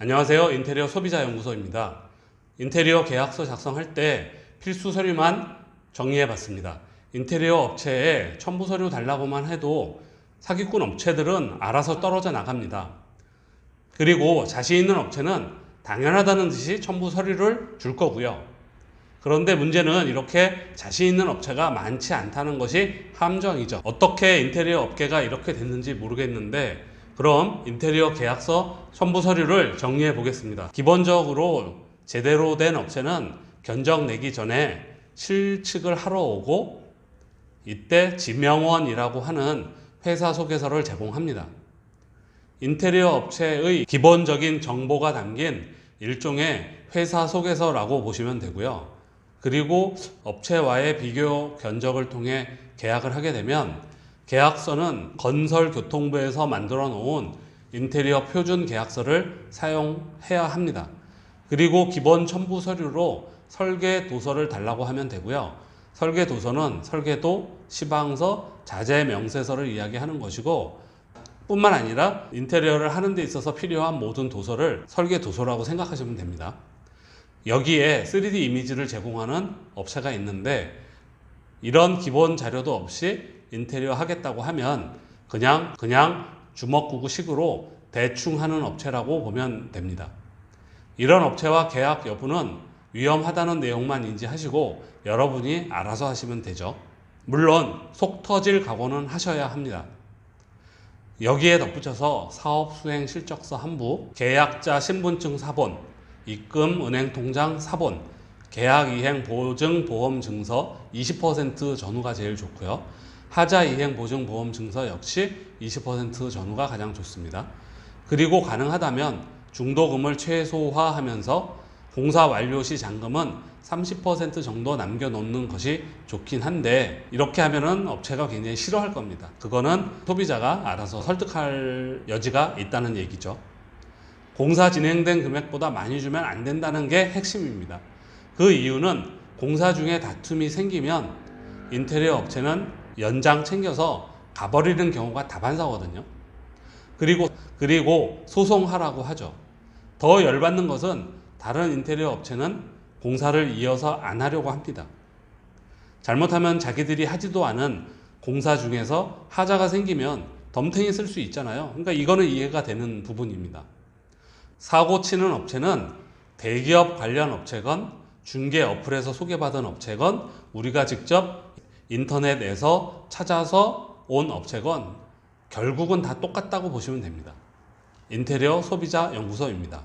안녕하세요. 인테리어 소비자 연구소입니다. 인테리어 계약서 작성할 때 필수 서류만 정리해 봤습니다. 인테리어 업체에 첨부 서류 달라고만 해도 사기꾼 업체들은 알아서 떨어져 나갑니다. 그리고 자신 있는 업체는 당연하다는 듯이 첨부 서류를 줄 거고요. 그런데 문제는 이렇게 자신 있는 업체가 많지 않다는 것이 함정이죠. 어떻게 인테리어 업계가 이렇게 됐는지 모르겠는데 그럼 인테리어 계약서 첨부 서류를 정리해 보겠습니다. 기본적으로 제대로 된 업체는 견적 내기 전에 실측을 하러 오고 이때 지명원이라고 하는 회사 소개서를 제공합니다. 인테리어 업체의 기본적인 정보가 담긴 일종의 회사 소개서라고 보시면 되고요. 그리고 업체와의 비교 견적을 통해 계약을 하게 되면 계약서는 건설교통부에서 만들어 놓은 인테리어 표준 계약서를 사용해야 합니다. 그리고 기본 첨부 서류로 설계 도서를 달라고 하면 되고요. 설계 도서는 설계도, 시방서, 자재 명세서를 이야기하는 것이고 뿐만 아니라 인테리어를 하는 데 있어서 필요한 모든 도서를 설계 도서라고 생각하시면 됩니다. 여기에 3D 이미지를 제공하는 업체가 있는데 이런 기본 자료도 없이 인테리어 하겠다고 하면 그냥 그냥 주먹구구식으로 대충 하는 업체라고 보면 됩니다. 이런 업체와 계약 여부는 위험하다는 내용만 인지하시고 여러분이 알아서 하시면 되죠. 물론 속 터질 각오는 하셔야 합니다. 여기에 덧붙여서 사업 수행 실적서 한부, 계약자 신분증 사본, 입금 은행 통장 사본, 계약 이행 보증 보험 증서 20% 전후가 제일 좋고요. 하자 이행 보증 보험 증서 역시 20% 전후가 가장 좋습니다. 그리고 가능하다면 중도금을 최소화하면서 공사 완료 시 잔금은 30% 정도 남겨놓는 것이 좋긴 한데 이렇게 하면은 업체가 굉장히 싫어할 겁니다. 그거는 소비자가 알아서 설득할 여지가 있다는 얘기죠. 공사 진행된 금액보다 많이 주면 안 된다는 게 핵심입니다. 그 이유는 공사 중에 다툼이 생기면 인테리어 업체는 연장 챙겨서 가버리는 경우가 다반사거든요. 그리고 그리고 소송하라고 하죠. 더 열받는 것은 다른 인테리어 업체는 공사를 이어서 안 하려고 합니다. 잘못하면 자기들이 하지도 않은 공사 중에서 하자가 생기면 덤탱이 쓸 수 있잖아요. 그러니까 이거는 이해가 되는 부분입니다. 사고 치는 업체는 대기업 관련 업체건 중개 어플에서 소개받은 업체건 우리가 직접 인터넷에서 찾아서 온 업체건 결국은 다 똑같다고 보시면 됩니다. 인테리어 소비자 연구소입니다.